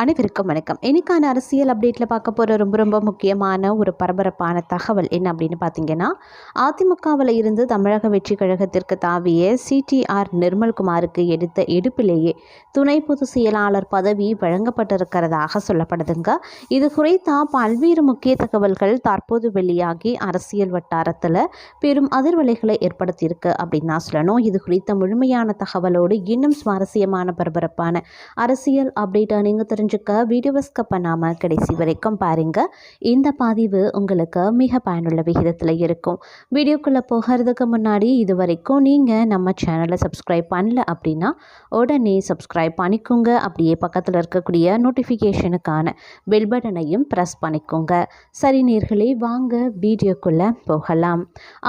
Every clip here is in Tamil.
அனைவருக்கும் வணக்கம். இன்னைக்கான அரசியல் அப்டேட்டில் பார்க்க போகிற ரொம்ப ரொம்ப முக்கியமான ஒரு பரபரப்பான தகவல் என்ன அப்படின்னு பார்த்தீங்கன்னா அதிமுகவில் இருந்து தமிழக வெற்றி கழகத்திற்கு தாவிய சிடிஆர் நிர்மல்குமாருக்கு எடுத்த எடுப்பிலேயே துணை பொதுச் செயலாளர் பதவி வழங்கப்பட்டிருக்கிறதாக சொல்லப்படுதுங்க. இது குறித்த பல்வேறு முக்கிய தகவல்கள் தற்போது வெளியாகி அரசியல் வட்டாரத்தில் பெரும் அதிர்வலைகளை ஏற்படுத்தியிருக்கு அப்படின்னு தான் சொல்லணும். இது குறித்த முழுமையான தகவலோடு இன்னும் சுவாரஸ்யமான பரபரப்பான அரசியல் அப்டேட்டை நீங்கள் தெரிஞ்சுக்க வீடியோவை ஸ்கப் பண்ணாமல் கடைசி வரைக்கும் பாருங்கள் இந்த பதிவு உங்களுக்கு மிக பயனுள்ள விகிதத்தில் இருக்கும். வீடியோக்குள்ளே போகிறதுக்கு முன்னாடி இது வரைக்கும் நீங்கள் நம்ம சேனலை சப்ஸ்கிரைப் பண்ணல அப்படின்னா உடனே சப்ஸ்கிரைப் பண்ணிக்கோங்க. அப்படியே பக்கத்தில் இருக்கக்கூடிய நோட்டிஃபிகேஷனுக்கான பெல் பட்டனையும் ப்ரெஸ் பண்ணிக்கோங்க. சரி நேர்களே வாங்க வீடியோக்குள்ளே போகலாம்.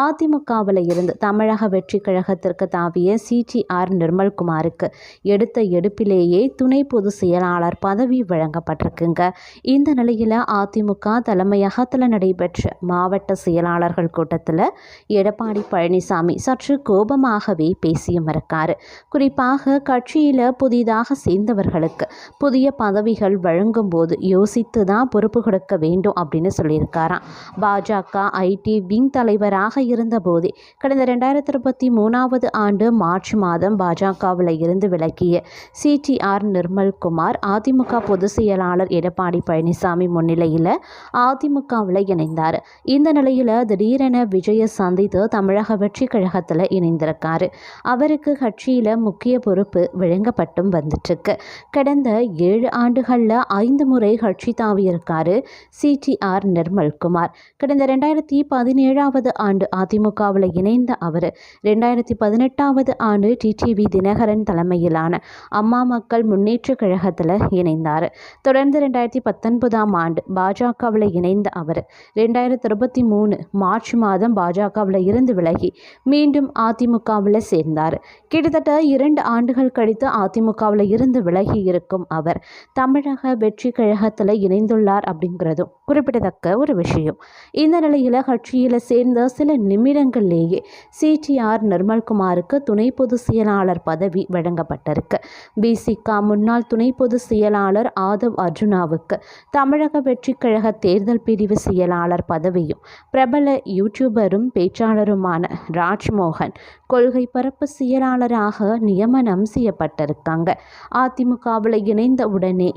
அதிமுகவில் இருந்து தமிழக வெற்றி கழகத்திற்கு தாவிய சிடிஆர் நிர்மல்குமாருக்கு எடுத்த எடுப்பிலேயே துணை பொதுச் செயலாளர் பதவி வழங்கப்பட்டிருக்குங்க. இந்த நிலையில் அதிமுக தலைமையகத்தில் நடைபெற்ற மாவட்ட செயலாளர்கள் கூட்டத்தில் எடப்பாடி பழனிசாமி சற்று கோபமாகவே பேசியும் மறுக்காரு. குறிப்பாக கட்சியில் புதிதாக சேர்ந்தவர்களுக்கு புதிய பதவிகள் வழங்கும்போது யோசித்து தான் பொறுப்பு கொடுக்க வேண்டும் அப்படின்னு சொல்லியிருக்காராம். பாஜக ஐடி விங் தலைவராக இருந்தபோதே கடந்த ரெண்டாயிரத்தி இருபத்தி மூணாவது ஆண்டு மார்ச் மாதம் பாஜகவில் இருந்து விலக்கிய சிடிஆர் நிர்மல்குமார் அதிமுக பொதுச் செயலாளர் எடப்பாடி பழனிசாமி முன்னிலையில் அதிமுகவில் இணைந்தார். இந்த நிலையில் திடீரென விஜய சந்தித்து தமிழக வெற்றி கழகத்தில் இணைந்திருக்காரு. அவருக்கு கட்சியில் முக்கிய பொறுப்பு வழங்கப்பட்டும் வந்துட்டுருக்கு. கடந்த ஏழு ஆண்டுகளில் ஐந்து முறை கட்சி தாவியிருக்காரு சிடிஆர் நிர்மல்குமார். கடந்த ரெண்டாயிரத்தி பதினேழாவது ஆண்டு அதிமுகவில் இணைந்த அவர் ரெண்டாயிரத்தி பதினெட்டாவது ஆண்டு டிடிவி தினகரன் தலைமையிலான அம்மா மக்கள் முன்னேற்ற கழகத்தில் இணைந்தார். இருந்தார். தொடர்ந்து ரெண்டாயிரத்தி பத்தொன்பதாம் ஆண்டு பாஜகவில் இணைந்த அவர். ரெண்டாயிரத்தி இருபத்தி மூணு மார்ச் மாதம் பாஜகவில் இருந்து விலகி மீண்டும் அதிமுகவில் சேர்ந்தார். கிட்டத்தட்ட இரண்டு ஆண்டுகள் கழித்து அதிமுகவில் இருந்து விலகி இருக்கும் அவர் தமிழக வெற்றி கழகத்தில் இணைந்துள்ளார் அப்படிங்கிறதும் குறிப்பிடத்தக்க ஒரு விஷயம். இந்த நிலையில் கட்சியில் சேர்ந்த சில நிமிடங்களிலேயே சிடிஆர் நிர்மல்குமாருக்கு துணை பொதுச் செயலாளர் பதவி வழங்கப்பட்டிருக்கு. பிசிக முன்னாள் துணை பொதுச் செயலாளர் ஆதவ் அர்ஜுனாவுக்கு தமிழக வெற்றிக்கழக கழக தேர்தல் பிரிவு செயலாளர் பதவியும் பிரபல யூடியூபரும் பேச்சாளருமான ராஜ்மோகன் கொள்கை பரப்பு செயலாளராக நியமனம் செய்யப்பட்டிருக்காங்க. அதிமுகவில் இணைந்த உடனே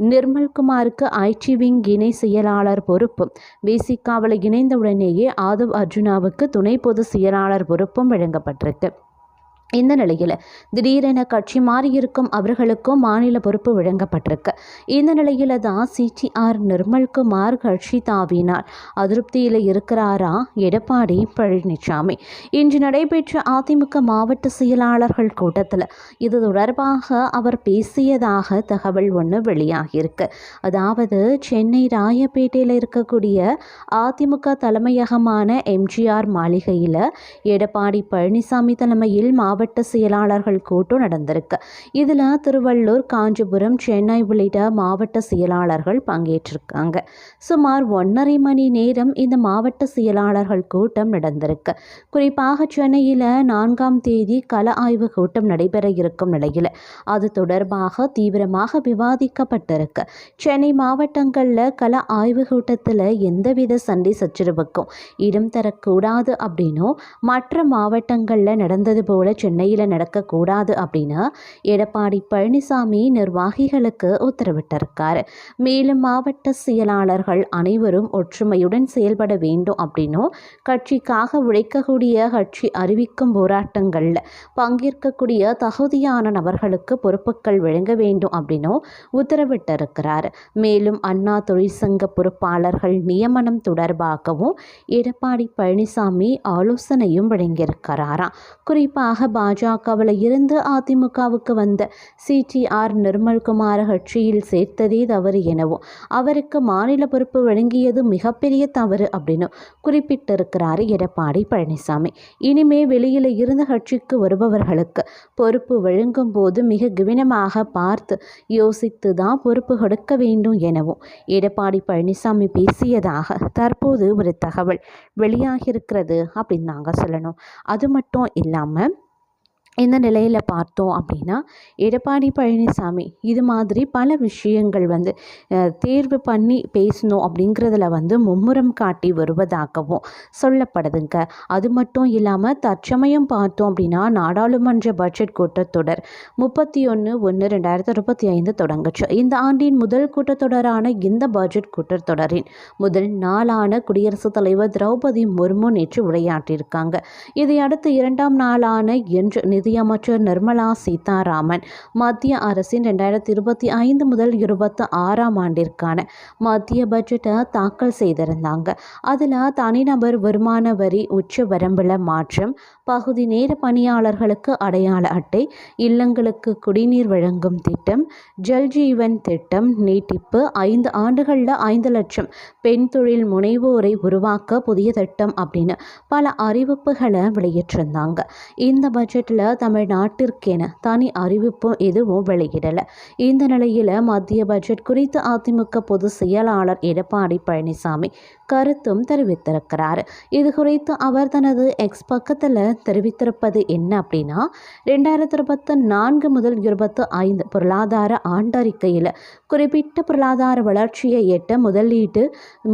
நிர்மல்குமாருக்கு ஐடி விங் இணை செயலாளர் பொறுப்பும் பிசிகாவில் இணைந்தவுடனேயே ஆதவ் அர்ஜுனாவுக்கு துணை பொதுச் செயலாளர் பொறுப்பும் வழங்கப்பட்டிருக்கு. இந்த நிலையில் திடீரென கட்சி மாறியிருக்கும் அவர்களுக்கும் மாநில பொறுப்பு வழங்கப்பட்டிருக்கு. இந்த நிலையில் தான் சிடிஆர் நிர்மல்குமார் கட்சி தாவினார். அதிருப்தியில் இருக்கிறாரா? எடப்பாடி பழனிசாமி இன்று நடைபெற்ற அதிமுக மாவட்ட செயலாளர்கள் கூட்டத்தில் இது தொடர்பாக அவர் பேசியதாக தகவல் ஒன்று வெளியாகியிருக்கு. அதாவது சென்னை ராயப்பேட்டையில் இருக்கக்கூடிய அதிமுக தலைமையகமான எம்ஜிஆர் மாளிகையில் எடப்பாடி பழனிசாமி தலைமையில் மாவட்ட மாவட்ட செயலாளர்கள் கூட்டம் நடந்திருக்கு. இதில் திருவள்ளூர் காஞ்சிபுரம் சென்னை உள்ளிட்ட மாவட்ட செயலாளர்கள் பங்கேற்றிருக்காங்க. சுமார் ஒன்றரை மணி நேரம் இந்த மாவட்ட செயலாளர்கள் கூட்டம் நடந்திருக்கு. குறிப்பாக சென்னையில் நான்காம் தேதி கள ஆய்வு கூட்டம் நடைபெற இருக்கும் நிலையில் அது தொடர்பாக தீவிரமாக விவாதிக்கப்பட்டிருக்கு. சென்னை மாவட்டங்களில் கள ஆய்வு கூட்டத்தில் எந்தவித சண்டை சச்சரவுக்கும் இடம் தரக்கூடாது அப்படின்னும் மற்ற மாவட்டங்களில் நடந்தது போல சென்னை சென்னையில் நடக்கக்கூடாது அப்படின்னு எடப்பாடி பழனிசாமி நிர்வாகிகளுக்கு உத்தரவிட்டிருக்கார். மேலும் மாவட்ட செயலாளர்கள் அனைவரும் ஒற்றுமையுடன் செயல்பட வேண்டும் அப்படின்னும் கட்சிக்காக உழைக்கக்கூடிய கட்சி அறிவிக்கும் போராட்டங்களில் பங்கேற்கக்கூடிய தகுதியான நபர்களுக்கு பொறுப்புகள் வழங்க வேண்டும் அப்படின்னும் உத்தரவிட்டிருக்கிறார். மேலும் அண்ணா தொழிற்சங்க பொறுப்பாளர்கள் நியமனம் தொடர்பாகவும் எடப்பாடி பழனிசாமி ஆலோசனையும் வழங்கியிருக்கிறாராம். குறிப்பாக பாஜகவில் இருந்து அதிமுகவுக்கு வந்த சிடிஆர் நிர்மல்குமார கட்சியில் சேர்த்ததே தவறு எனவும் அவருக்கு மாநில பொறுப்பு வழங்கியது மிகப்பெரிய தவறு அப்படின்னு குறிப்பிட்டிருக்கிறார் எடப்பாடி பழனிசாமி. இனிமே வெளியில் இருந்த கட்சிக்கு வருபவர்களுக்கு பொறுப்பு வழங்கும் போது மிக கவனமாக பார்த்து யோசித்து தான் பொறுப்பு கொடுக்க வேண்டும் எனவும் எடப்பாடி பழனிசாமி பேசியதாக தற்போது ஒரு தகவல் வெளியாகியிருக்கிறது அப்படின்னு நாங்கள் சொல்லணும். அது மட்டும் இல்லாமல் இந்த நிலையில் பார்த்தோம் அப்படின்னா எடப்பாடி பழனிசாமி இது மாதிரி பல விஷயங்கள் வந்து தேர்வு பண்ணி பேசணும் அப்படிங்கிறதுல வந்து மும்முரம் காட்டி வருவதாகவும் சொல்லப்படுதுங்க. அது மட்டும் இல்லாமல் தற்சமயம் பார்த்தோம் அப்படின்னா நாடாளுமன்ற பட்ஜெட் கூட்டத்தொடர் முப்பத்தி ஒன்று ஒன்று ரெண்டாயிரத்தி இருபத்தி ஐந்து தொடங்குச்சு. இந்த ஆண்டின் முதல் கூட்டத்தொடரான இந்த பட்ஜெட் கூட்டத்தொடரின் முதல் நாளான குடியரசுத் தலைவர் திரௌபதி முர்மு நேற்று உரையாற்றியிருக்காங்க. இதையடுத்து இரண்டாம் நாளான என்று நிதியமைச்சர் நிர்மலா சீதாராமன். மத்திய அரசின் ரெண்டாயிரத்தி இருபத்தி ஐந்து முதல் இருபத்தி ஆறாம் ஆண்டிற்கான மத்திய பட்ஜெட்டை தாக்கல் செய்திருந்தாங்க. அதில் தனிநபர் வருமான வரி உச்ச வரம்பில் மாற்றம் பகுதி நேர பணியாளர்களுக்கு அடையாள அட்டை இல்லங்களுக்கு குடிநீர் வழங்கும் திட்டம் ஜல்ஜீவன் திட்டம் நீட்டிப்பு ஐந்து ஆண்டுகளில் ஐந்து லட்சம் பெண் தொழில் முனைவோரை உருவாக்க புதிய திட்டம் அப்படின்னு பல அறிவிப்புகளை வெளியிட்டிருந்தாங்க. இந்த பட்ஜெட்டில் தமிழ்நாட்டிற்கென தனி அறிவிப்பும் எதுவும் வெளியிடலை. இந்த நிலையில் மத்திய பட்ஜெட் குறித்து அதிமுக பொதுச் செயலாளர் எடப்பாடி பழனிசாமி கருத்தும் தெரிவித்திருக்கிறார். இது குறித்து அவர் தனது எக்ஸ் பக்கத்தில் தெரிவித்திருப்பது என்ன அப்படின்னா ரெண்டாயிரத்தி இருபத்தி நான்கு முதல் இருபத்தி ஐந்து பொருளாதார ஆண்டறிக்கையில் குறிப்பிட்ட பொருளாதார வளர்ச்சியை எட்ட முதலீட்டு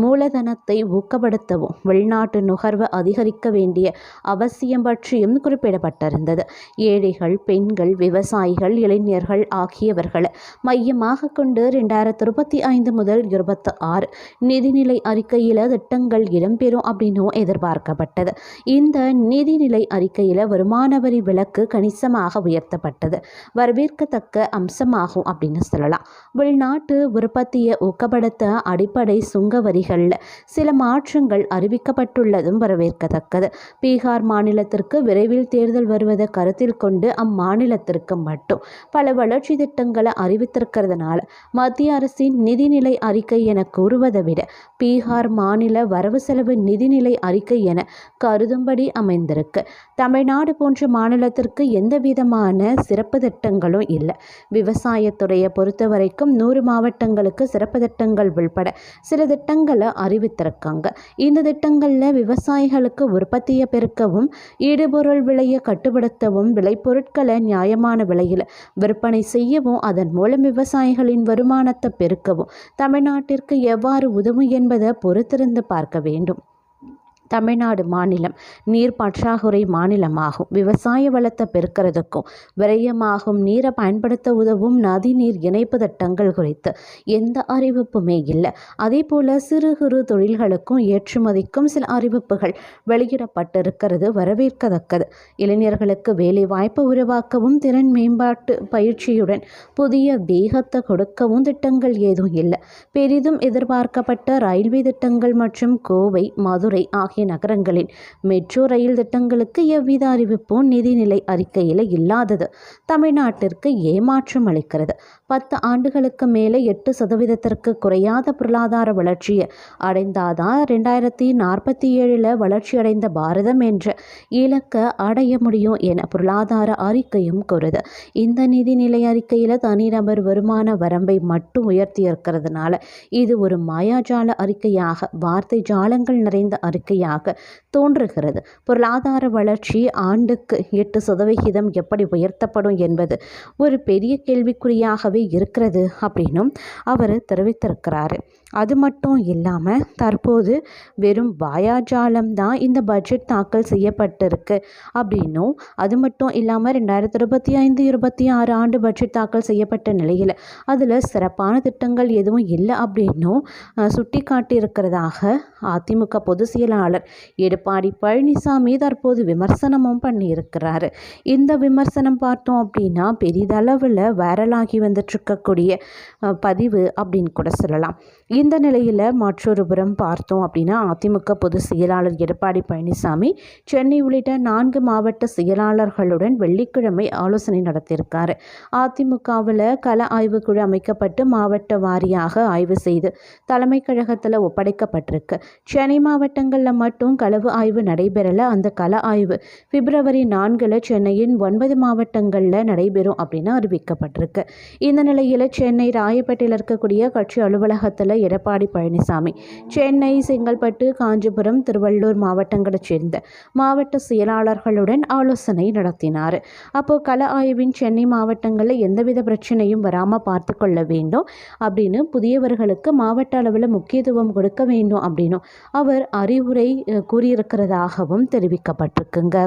மூலதனத்தை ஊக்கப்படுத்தவும் வெளிநாட்டு நுகர்வு அதிகரிக்க வேண்டிய அவசியம் பற்றியும் குறிப்பிடப்பட்டிருந்தது. ஏழைகள் பெண்கள் விவசாயிகள் இளைஞர்கள் ஆகியவர்களை. மையமாக கொண்டு ரெண்டாயிரத்தி இருபத்தி ஐந்து முதல் இருபத்தி ஆறு நிதிநிலை அறிக்கையில் திட்டங்கள் இடம்பெறும் அப்படின்னும் எதிர்பார்க்கப்பட்டது. இந்த நிதிநிலை அறிக்கையில் வருமான வரி விலக்கு கணிசமாக உயர்த்தப்பட்டது. வரவேற்கத்தக்க அம்சமாகும் அப்படின்னு சொல்லலாம். உள்நாட்டு உற்பத்தியை ஊக்கப்படுத்த அடிப்படை சுங்க வரிகளில் சில மாற்றங்கள் அறிவிக்கப்பட்டுள்ளதும் வரவேற்கத்தக்கது. பீகார் மாநிலத்திற்கு விரைவில் தேர்தல் வருவதை கருத்தில் கொண்டு அம்மாநிலத்திற்கு மட்டும். பல வளர்ச்சி திட்டங்களை அறிவித்திருக்கிறதுனால மத்திய அரசின் நிதிநிலை அறிக்கை என கூறுவதை விட பீகார் மாநில வரவு செலவு நிதிநிலை அறிக்கை என கருதும்படி அமைந்திருக்கு. தமிழ்நாடு போன்ற மாநிலத்திற்கு எந்த விதமான சிறப்பு திட்டங்களும் இல்லை. விவசாயத்துறையை பொறுத்த வரைக்கும் நூறு மாவட்டங்களுக்கு சிறப்பு திட்டங்கள் உள்பட சில திட்டங்களை அறிவித்திருக்காங்க. இந்த திட்டங்களில் விவசாயிகளுக்கு உற்பத்தியை பெருக்கவும் ஈடுபொருள் விலையை கட்டுப்படுத்தவும் விளைபொருட்களை நியாயமான விலையில் விற்பனை செய்யவும் அதன் மூலம் விவசாயிகளின் வருமானத்தை பெருக்கவும். தமிழ்நாட்டிற்கு எவ்வாறு உதவும் என்பதை பொறுத்திருந்து பார்க்க வேண்டும். தமிழ்நாடு மாநிலம் நீர் பற்றாக்குறை மாநிலமாகும். விவசாய வளத்தை பெருக்கிறதுக்கும் விரயமாகும் நீரை பயன்படுத்த உதவும் நதிநீர் இணைப்பு திட்டங்கள் குறித்து எந்த அறிவிப்புமே இல்லை. அதே போல் சிறு குறு தொழில்களுக்கும் ஏற்றுமதிக்கும் சில அறிவிப்புகள் வெளியிடப்பட்டிருக்கிறது வரவேற்கத்தக்கது. இளைஞர்களுக்கு வேலைவாய்ப்பை உருவாக்கவும் திறன் மேம்பாட்டு பயிற்சியுடன் புதிய வேகத்தை கொடுக்கவும் திட்டங்கள் ஏதும் இல்லை. பெரிதும் எதிர்பார்க்கப்பட்ட ரயில்வே திட்டங்கள் மற்றும் கோவை மதுரை ஆகிய நகரங்களின் மெட்ரோ ரயில் திட்டங்களுக்கு எவ்வித அறிவிப்பும் நிதிநிலை அறிக்கையில் இல்லாதது. தமிழ்நாட்டிற்கு ஏமாற்றம் அளிக்கிறது. பத்து ஆண்டுகளுக்கு மேலே எட்டு சதவீதத்திற்கு குறையாத பொருளாதார வளர்ச்சியை அடைந்தாதான் ரெண்டாயிரத்தி நாற்பத்தி ஏழில் வளர்ச்சியடைந்த பாரதம் என்ற இலக்கை அடைய முடியும் என பொருளாதார அறிக்கையும் கூறுது. இந்த நிதிநிலை அறிக்கையில் தனிநபர் வருமான வரம்பை மட்டும் உயர்த்தி இருக்கிறதுனால இது ஒரு மாயாஜால அறிக்கையாக வார்த்தை ஜாலங்கள் நிறைந்த அறிக்கையாக தோன்றுகிறது. பொருளாதார வளர்ச்சி ஆண்டுக்கு எட்டு சதவிகிதம் எப்படி உயர்த்தப்படும் என்பது ஒரு பெரிய கேள்விக்குறியாகவே இருக்கிறது அப்படின்னும் அவர் தெரிவித்திருக்கிறாரு. அது மட்டும் இல்லாமல் தற்போது வெறும் வாயாஜாலம் தான் இந்த பட்ஜெட் தாக்கல் செய்யப்பட்டிருக்கு. அப்படின்னும் அது மட்டும் இல்லாமல் ரெண்டாயிரத்தி இருபத்தி ஐந்து இருபத்தி ஆறு ஆண்டு பட்ஜெட் தாக்கல் செய்யப்பட்ட நிலையில் அதில் சிறப்பான திட்டங்கள் எதுவும் இல்லை அப்படின்னும் சுட்டி காட்டியிருக்கிறதாக அதிமுக பொதுச் செயலாளர் எடப்பாடி பழனிசாமி தற்போது விமர்சனமும் பண்ணியிருக்கிறாரு. இந்த விமர்சனம் பார்த்தோம் அப்படின்னா பெரிதளவில் வைரலாகி வந்துட்டு இருக்கக்கூடிய பதிவு அப்படின்னு கூட சொல்லலாம். இந்த நிலையில் மற்றொரு புறம் பார்த்தோம் அப்படின்னா அதிமுக பொதுச் செயலாளர் எடப்பாடி பழனிசாமி சென்னை உள்ளிட்ட நான்கு மாவட்ட செயலாளர்களுடன் வெள்ளிக்கிழமை ஆலோசனை நடத்தியிருக்காரு. அதிமுகவில் கள ஆய்வுக்குழு அமைக்கப்பட்டு மாவட்ட வாரியாக ஆய்வு செய்து தலைமை கழகத்தில் ஒப்படைக்கப்பட்டிருக்கு. சென்னை மாவட்டங்களில் மட்டும் களவு ஆய்வு நடைபெறலை. அந்த கள ஆய்வு பிப்ரவரி நான்கில் சென்னையின் ஒன்பது மாவட்டங்களில் நடைபெறும் அப்படின்னு அறிவிக்கப்பட்டிருக்கு. இந்த நிலையில் சென்னை ராயப்பேட்டையில் இருக்கக்கூடிய கட்சி அலுவலகத்தில் எடப்பாடி பழனிசாமி. சென்னை செங்கல்பட்டு காஞ்சிபுரம் திருவள்ளூர் மாவட்டங்களைச் சேர்ந்த மாவட்ட செயலாளர்களுடன் ஆலோசனை நடத்தினார். அப்போது கள ஆய்வின் சென்னை மாவட்டங்களில் எந்தவித பிரச்சனையும் வராமல் பார்த்து கொள்ள வேண்டும். அப்படின்னு புதியவர்களுக்கு மாவட்ட அளவில் முக்கியத்துவம் கொடுக்க வேண்டும் அப்படின்னும் அவர் அறிவுரை கூறியிருக்கிறதாகவும் தெரிவிக்கப்பட்டிருக்குங்க.